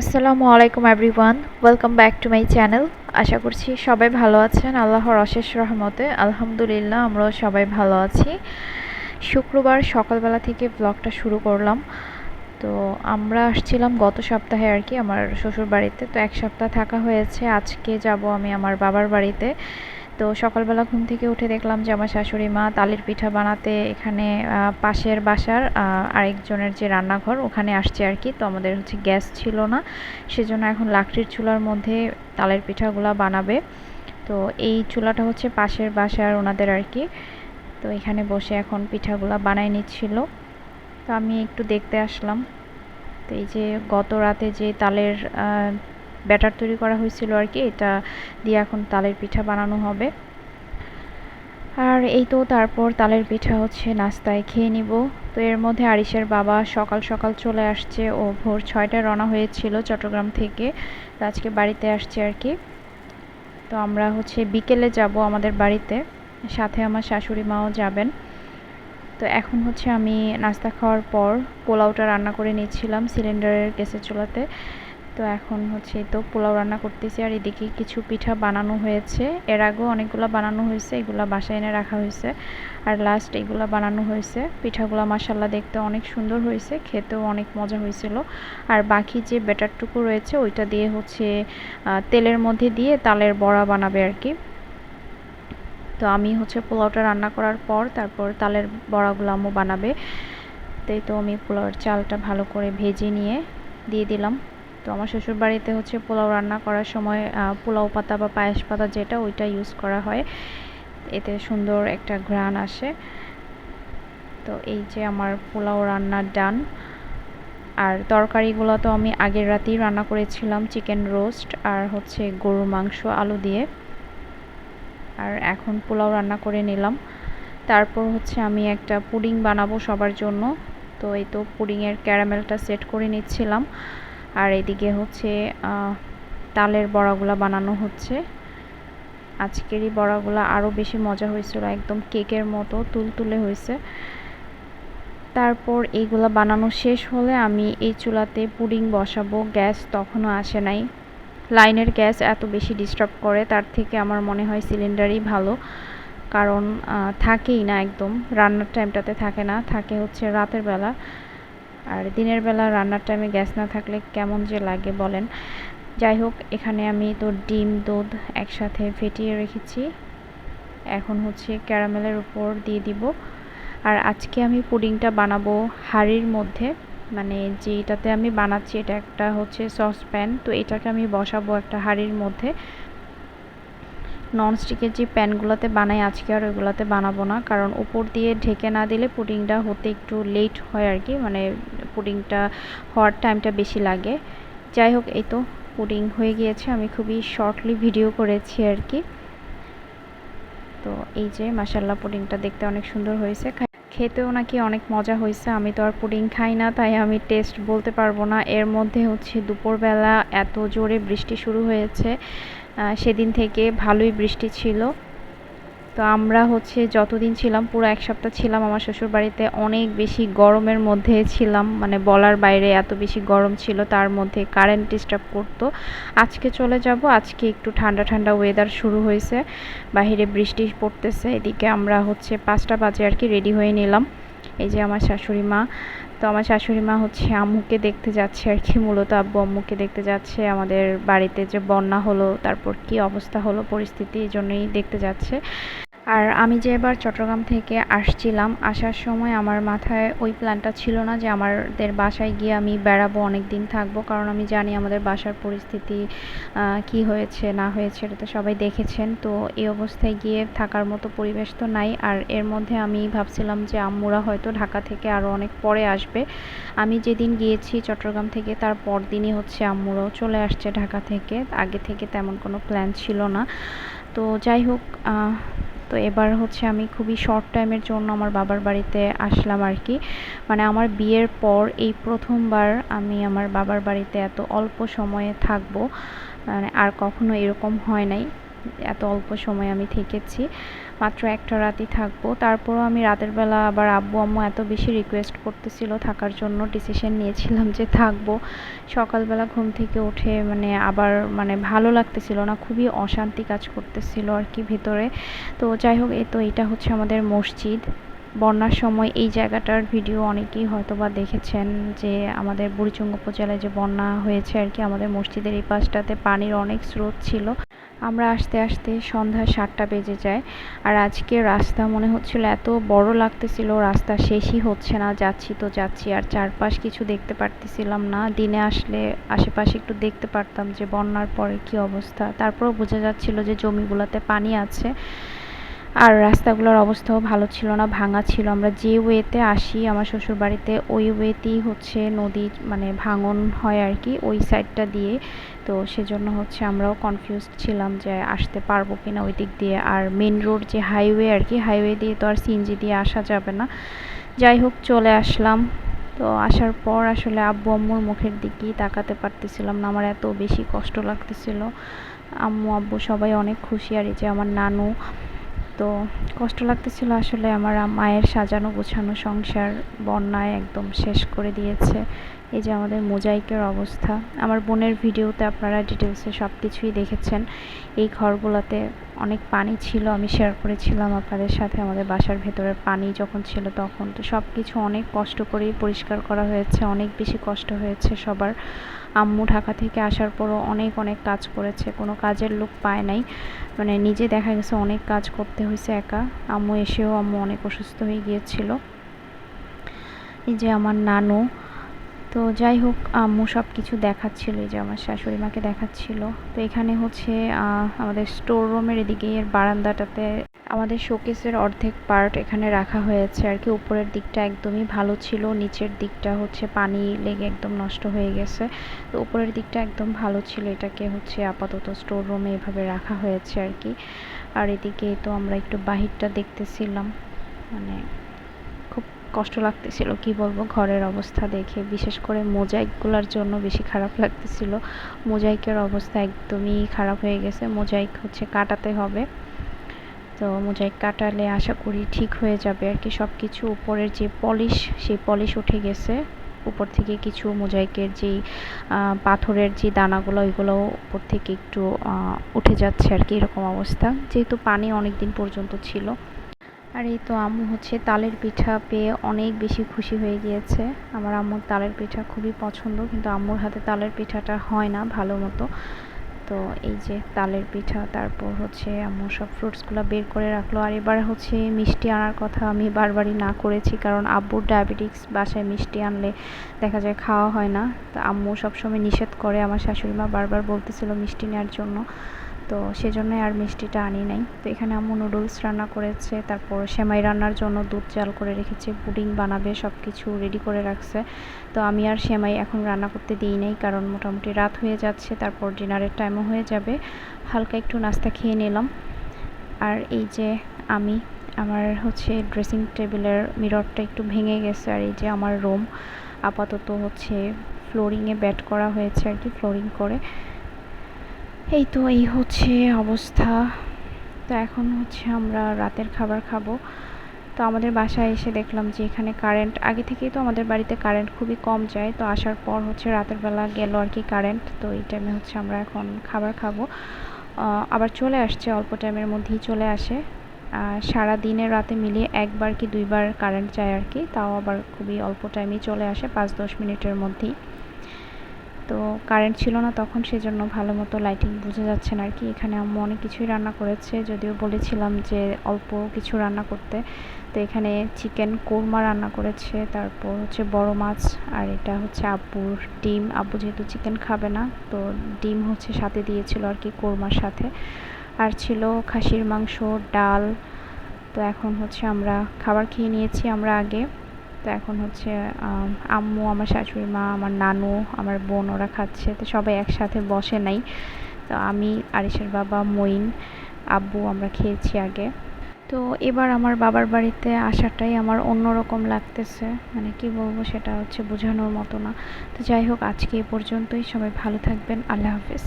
আসসালামু আলাইকুম everyone, welcome back to my channel. আশা করছি সবাই ভালো আছেন, আল্লাহর অশেষ রহমতে। আলহামদুলিল্লাহ, আমরাও সবাই ভালো আছি। শুক্রবার সকালবেলা থেকে ব্লগটা শুরু করলাম। তো আমরা আসছিলাম গত সপ্তাহে আর কি আমার শ্বশুর বাড়িতে তো এক সপ্তাহ থাকা হয়েছে, আজকে যাব আমি আমার বাবার বাড়িতে। তো সকালবেলা ঘুম থেকে উঠে দেখলাম যে আমার শাশুড়ি মা তালের পিঠা বানাতে এখানে পাশের বাসার আরেকজনের যে রান্নাঘর ওখানে আসছে আর কি। তো আমাদের হচ্ছে গ্যাস ছিল না, সেজন্য এখন লাকড়ির চুলার মধ্যে তালের পিঠাগুলো বানাবে। তো এই চুলাটা হচ্ছে পাশের বাসার ওনাদের আর কি। তো এখানে বসে এখন পিঠাগুলা বানাই নিচ্ছিল। তো আমি একটু দেখতে আসলাম। তো এই যে গত রাতে যে তালের ব্যাটার তৈরি করা হয়েছিল আর কি। এটা দিয়ে এখন তালের পিঠা বানানো হবে। আর এই তো তারপর তালের পিঠা হচ্ছে নাস্তায় খেয়ে নিব। তো এর মধ্যে আরিসের বাবা সকাল সকাল চলে আসছে ও ভোর ছয়টায় রওনা হয়েছিল চট্টগ্রাম থেকে। তো আজকে বাড়িতে আসছে আর কি। তো আমরা হচ্ছে বিকেলে যাব আমাদের বাড়িতে। সাথে আমার শাশুড়ি মাও যাবেন। তো এখন হচ্ছে আমি নাস্তা খাওয়ার পর পোলাওটা রান্না করে নিয়েছিলাম সিলিন্ডারের গ্যাসের চুলাতে। তো এখন হচ্ছে তো পোলাও রান্না করতেছি আর এদিকে কিছু পিঠা বানানো হয়েছে। এর আগেও অনেকগুলো বানানো হয়েছে, এগুলো বাসায় এনে রাখা হয়েছে। আর লাস্ট এগুলো বানানো হয়েছে। পিঠাগুলো মাসাল্লা দেখতে অনেক সুন্দর হয়েছে, খেতেও অনেক মজা হয়েছিল। আর বাকি যে ব্যাটারটুকু রয়েছে, ওইটা দিয়ে হচ্ছে তেলের মধ্যে দিয়ে তালের বড়া বানাবে আর কি। তো আমি হচ্ছে পোলাওটা রান্না করার পর তারপর তালের বড়াগুলো বানাবে। তাই তো আমি পোলাওর চালটা ভালো করে ভেজে নিয়ে দিয়ে দিলাম। তো আমার শ্বশুর বাড়িতে হচ্ছে পোলাও রান্না করার সময় পোলাও পাতা বা পায়েস পাতা যেটা ওইটা ইউজ করা হয়। এতে সুন্দর একটা ঘ্রাণ আসে। তো এই যে আমার পোলাও রান্নার ডান আর তরকারিগুলো তো আমি আগের রাতেই রান্না করেছিলাম চিকেন রোস্ট আর হচ্ছে গরুর মাংস, আলু দিয়ে। আর এখন পোলাও রান্না করে নিলাম। তারপর হচ্ছে আমি একটা পুডিং বানাবো সবার জন্য। তো এই তো পুডিংয়ের ক্যারামেলটা সেট করে নিচ্ছিলাম। আর এদিকে হচ্ছে তালের বড়াগুলা বানানো হচ্ছে। আজকেরই বড়াগুলো আরও বেশি মজা হয়েছিল, একদম কেকের মতো তুলতুলে হয়েছে। তারপর এইগুলা বানানো শেষ হলে আমি এই চুলাতে পুডিং বসাবো, গ্যাস তখনও আসে নাই। লাইনের গ্যাস এত বেশি ডিস্টার্ব করে, তার থেকে আমার মনে হয় সিলিন্ডারই ভালো। কারণ থাকেই না একদম, রান্নার টাইমটাতে থাকে না, থাকে হচ্ছে রাতের বেলা। আর দিনের বেলা রান্নার টাইমে গ্যাস না থাকলে কেমন যে লাগে বলেন। যাই হোক, এখানে আমি তো ডিম, দুধ একসাথে ফেটিয়ে রেখেছি। এখন হচ্ছে ক্যারামেলের উপর দিয়ে দিব। আর আজকে আমি পুডিংটা বানাবো হাড়ির মধ্যে। মানে যেটাতে আমি বানাচ্ছি, এটা একটা হচ্ছে সসপ্যান তো এটাকে আমি বসাবো একটা হাড়ির মধ্যে। ননস্টিকের যে প্যানগুলোতে বানাই, আজকে আর ওইগুলোতে বানাবো না। কারণ উপর দিয়ে ঢেকে না দিলে পুডিংটা হতে একটু লেট হয় আর কি। মানে পুডিংটা হওয়ার টাইমটা বেশি লাগে। যাই হোক, এই তো পুডিং হয়ে গিয়েছে। আমি খুবই শর্টলি ভিডিও করেছি আর কি। তো এই যে মাসাল্লাহ পুডিংটা দেখতে অনেক সুন্দর হয়েছে। খেতেও নাকি অনেক মজা হয়েছে। আমি তো আর পুডিং খাই না, তাই আমি টেস্ট বলতে পারব না। এর মধ্যে হচ্ছে দুপুরবেলা এত জোরে বৃষ্টি শুরু হয়েছে। সেদিন থেকে ভালোই বৃষ্টি ছিল। তো আমরা হচ্ছে যতদিন ছিলাম, পুরো এক সপ্তাহ ছিলাম আমার শ্বশুর বাড়িতে অনেক বেশি গরমের মধ্যে ছিলাম। মানে বলার বাইরে এত বেশি গরম ছিল, তার মধ্যে কারেন্ট ডিস্টার্ব করতো। আজকে চলে যাব, আজকে একটু ঠান্ডা ঠান্ডা ওয়েদার শুরু হয়েছে, বাহিরে বৃষ্টি পড়তেছে। এদিকে আমরা হচ্ছে পাঁচটা বাজে আর কি রেডি হয়ে নিলাম। এই যে আমার শাশুড়ি মা তো আমার শাশুড়ি মা হচ্ছে আম্মুকে দেখতে যাচ্ছে আর কি, মূলত আব্বু আম্মুকে দেখতে যাচ্ছে। আমাদের বাড়িতে যে বন্যা হলো, তারপর কি অবস্থা হলো, পরিস্থিতি এই জন্যই দেখতে যাচ্ছে। আর আমি যে এবার চট্টগ্রাম থেকে আসছিলাম, আসার সময় আমার মাথায় ওই প্ল্যানটা ছিল না যে আমাদের বাসায় গিয়ে আমি বেড়াবো অনেক দিন থাকব। কারণ আমি জানি আমাদের বাসার পরিস্থিতি কি হয়েছে, না হয়েছে, এটা তো সবাই দেখেছেন। তো এই অবস্থায় গিয়ে থাকার মতো পরিবেশ তো নাই। আর এর মধ্যে আমি ভাবছিলাম যে আম্মুরা হয়তো ঢাকা থেকে আরও অনেক পরে আসবে। আমি যেদিন গিয়েছি চট্টগ্রাম থেকে, তার পর দিনই হচ্ছে আম্মুরাও চলে আসছে ঢাকা থেকে। আগে থেকে তেমন কোনো প্ল্যান ছিল না। তো যাই হোক তো এবার হচ্ছে আমি খুবই শর্ট টাইমের জন্য আমার বাবার বাড়িতে আসলাম আর কি। মানে আমার বিয়ের পর এই প্রথমবার আমি আমার বাবার বাড়িতে এত অল্প সময়ে থাকব। মানে আর কখনো এরকম হয় নাই। এত অল্প সময় আমি থেকেছি। মাত্র একটা রাতই থাকব। তারপরও আমি রাতের বেলা আবার আব্বু, আম্মু এত বেশি রিকোয়েস্ট করতেছিল, থাকার জন্য ডিসিশন নিয়েছিলাম যে থাকব। সকালবেলা ঘুম থেকে উঠে মানে আবার মানে ভালো লাগতেছিল না, খুবই অশান্তি কাজ করতেছিল আর কি ভেতরে। তো যাই হোক এ তো এটা হচ্ছে আমাদের মসজিদ। বন্যার সময় এই জায়গাটার ভিডিও অনেকেই হয়তো বা দেখেছেন যে আমাদের বুড়িচুঙ্গ উপজেলায় যে বন্যা হয়েছে আর কি, আমাদের মসজিদের এই পাশটাতে পানির অনেক স্রোত ছিল। আমরা আসতে আসতে সন্ধ্যা সাতটা বেজে যায় আর আজকে রাস্তা মনে হচ্ছিল এত বড় লাগতেছিল, রাস্তা শেষই হচ্ছে না, যাচ্ছি তো যাচ্ছি। আর চারপাশ কিছু দেখতে পারতেছিলাম না, দিনে আসলে আশেপাশে একটু দেখতে পারতাম যে বন্যার পরে কি অবস্থা। তারপরও বোঝা যাচ্ছিল যে জমিগুলোতে পানি আছে। আর রাস্তাগুলোর অবস্থাও ভালো ছিল না, ভাঙা ছিল। আমরা যে ওয়েতে আসি, আমার শ্বশুর বাড়িতে ওই ওয়েতেই হচ্ছে নদী মানে ভাঙন হয় আর কি, ওই সাইডটা দিয়ে। তো সেজন্য হচ্ছে আমরাও কনফিউজড ছিলাম যে আসতে পারব কিনা ওই দিক দিয়ে। আর মেন রোড যে হাইওয়ে আর কি হাইওয়ে দিয়ে তো আর সিএনজি দিয়ে আসা যাবে না। যাই হোক, চলে আসলাম। তো আসার পর আসলে আব্বু আম্মুর মুখের দিকেই তাকাতে পারতেছিলাম না, আমার এত বেশি কষ্ট লাগতেছিল। আম্মু, আব্বু সবাই অনেক খুশি আর এই যে আমার নানু তো কষ্ট লাগতেছিল আসলে আমার মায়ের সাজানো গোছানো সংসার বন্যায় একদম শেষ করে দিয়েছে। এই যে আমাদের মোজাইকের অবস্থা। আমার বোনের ভিডিওতে আপনারা ডিটেলসে সব কিছুই দেখেছেন। এই ঘরগুলোতে অনেক পানি ছিল, আমি শেয়ার করেছিলাম আপনাদের সাথে, আমাদের বাসার ভেতরে পানি যখন ছিল তখন। তো সব কিছু অনেক কষ্ট করেই পরিষ্কার করা হয়েছে, অনেক বেশি কষ্ট হয়েছে সবার। আম্মু ঢাকা থেকে আসার পরও অনেক অনেক কাজ করেছে, কোনো কাজের লোক পায় নাই। মানে নিজে দেখা গেছে অনেক কাজ করতে হয়েছে একা। আম্মু এসেও আম্মু অনেক অসুস্থ হয়ে গিয়েছিল। এই যে আমার নানু তো যাই হোক, আম্মু সব কিছু দেখাচ্ছিল যে আমার শাশুড়ি মাকে দেখাচ্ছিল। তো এখানে হচ্ছে আমাদের স্টোর রুমের এদিকে, এর বারান্দাটাতে আমাদের শোকেসের অর্ধেক পার্ট এখানে রাখা হয়েছে আর কি। উপরের দিকটা একদমই ভালো ছিল, নিচের দিকটা হচ্ছে পানি লেগে একদম নষ্ট হয়ে গেছে। তো উপরের দিকটা একদম ভালো ছিল, এটাকে হচ্ছে আপাতত স্টোর রুমে এভাবে রাখা হয়েছে আর কি। আর এদিকে তো আমরা একটু বাহিরটা দেখতেছিলাম মানে কষ্ট লাগতেছিল, কি বলব? ঘরের অবস্থা দেখে, বিশেষ করে মোজাইকগুলোর জন্য বেশি খারাপ লাগতেছিল। মোজাইকের অবস্থা একদমই খারাপ হয়ে গেছে। মোজাইক হচ্ছে কাটাতে হবে। তো মোজাইক কাটালে আশা করি ঠিক হয়ে যাবে। আর কি সব কিছু উপরের যে পলিশ, সেই পলিশ উঠে গেছে। উপর থেকে কিছু মোজাইকের যেই পাথরের যে দানাগুলো, ওইগুলো উপর থেকে একটু উঠে যাচ্ছে আর কি এরকম অবস্থা। যেহেতু পানি অনেক দিন পর্যন্ত ছিল। আর এই তো আম্মু হচ্ছে তালের পিঠা পেয়ে অনেক বেশি খুশি হয়ে গিয়েছে। আমার আম্মুর তালের পিঠা খুবই পছন্দ, কিন্তু আম্মুর হাতে তালের পিঠাটা হয় না ভালো মতো। তো এই যে তালের পিঠা, তারপর হচ্ছে আম্মু সব ফ্রুটসগুলো বের করে রাখল। আর এবার হচ্ছে মিষ্টি আনার কথা আমি বারবারই না করেছি, কারণ আব্বুর ডায়াবেটিক্স বাসায় মিষ্টি আনলে দেখা যায় খাওয়া হয় না। তো আম্মু সবসময় নিষেধ করে, আমার শাশুড়ি মা বারবার বলতেছিল মিষ্টি নেওয়ার জন্য। তো সেজন্যই আর মিষ্টিটা আনি নাই। তো এখানে আম্মু নুডলস রান্না করেছে, তারপর সেমাই রান্নার জন্য দুধ চাল করে রেখেছে, পুডিং বানাবে সব কিছু রেডি করে রাখছে। তো আমি আর সেমাই এখন রান্না করতে দিই নাই, কারণ মোটামুটি রাত হয়ে যাচ্ছে, তারপর ডিনারের টাইমও হয়ে যাবে। হালকা একটু নাস্তা খেয়ে নিলাম। আর এই যে আমি, আমার হচ্ছে ড্রেসিং টেবিলের মিররটা একটু ভেঙে গেছে, আর এই যে আমার রুম আপাতত হচ্ছে ফ্লোরিংয়ে ব্যাট করা হয়েছে আর কি ফ্লোরিং করে। এই তো এই হচ্ছে অবস্থা। তো এখন হচ্ছে আমরা রাতের খাবার খাব। তো আমাদের বাসায় এসে দেখলাম যে এখানে কারেন্ট আগে থেকেই তো আমাদের বাড়িতে কারেন্ট খুবই কম যায়। তো আসার পর হচ্ছে রাতের বেলা গেল আর কি কারেন্ট তো এই টাইমে হচ্ছে আমরা এখন খাবার খাব। আবার চলে আসছে, অল্প টাইমের মধ্যেই চলে আসে। সারা দিনের রাতে মিলিয়ে একবার কি দুইবার কারেন্ট যায় আর কি। তাও আবার খুবই অল্প টাইমেই চলে আসে, পাঁচ দশ মিনিটের মধ্যেই। তো কারেন্ট ছিল না, তখন সেজন্য ভালো মতো লাইটিং বোঝা যাচ্ছে না আর কি এখানে আম্মু অনেক কিছুই রান্না করেছে, যদিও বলেছিলাম যে অল্প কিছু রান্না করতে। তো এখানে চিকেন কোরমা রান্না করেছে, তারপর হচ্ছে বড় মাছ, আর এটা হচ্ছে আব্বুর ডিম। আব্বু যেহেতু চিকেন খাবে না, তো ডিম হচ্ছে সাথে দিয়েছিল আর কি কোরমার সাথে। আর ছিল খাসির মাংস, ডাল। তো এখন হচ্ছে আমরা খাবার খেয়ে নিয়েছি আমরা আগে। তো এখন হচ্ছে আম্মু, আমার শাশুড়ি মা, আমার নানু, আমার বোন, ওরা খাচ্ছে। তো সবাই একসাথে বসে নাই। তো আমি আরিসের বাবা মইন আব্বু আমরা খেয়েছি আগে। তো এবার আমার বাবার বাড়িতে আসাটাই আমার অন্যরকম লাগতেছে। মানে কি বলব সেটা হচ্ছে বোঝানোর মতো না। তো যাই হোক, আজকে এ পর্যন্তই। সবাই ভালো থাকবেন। আল্লাহ হাফিজ।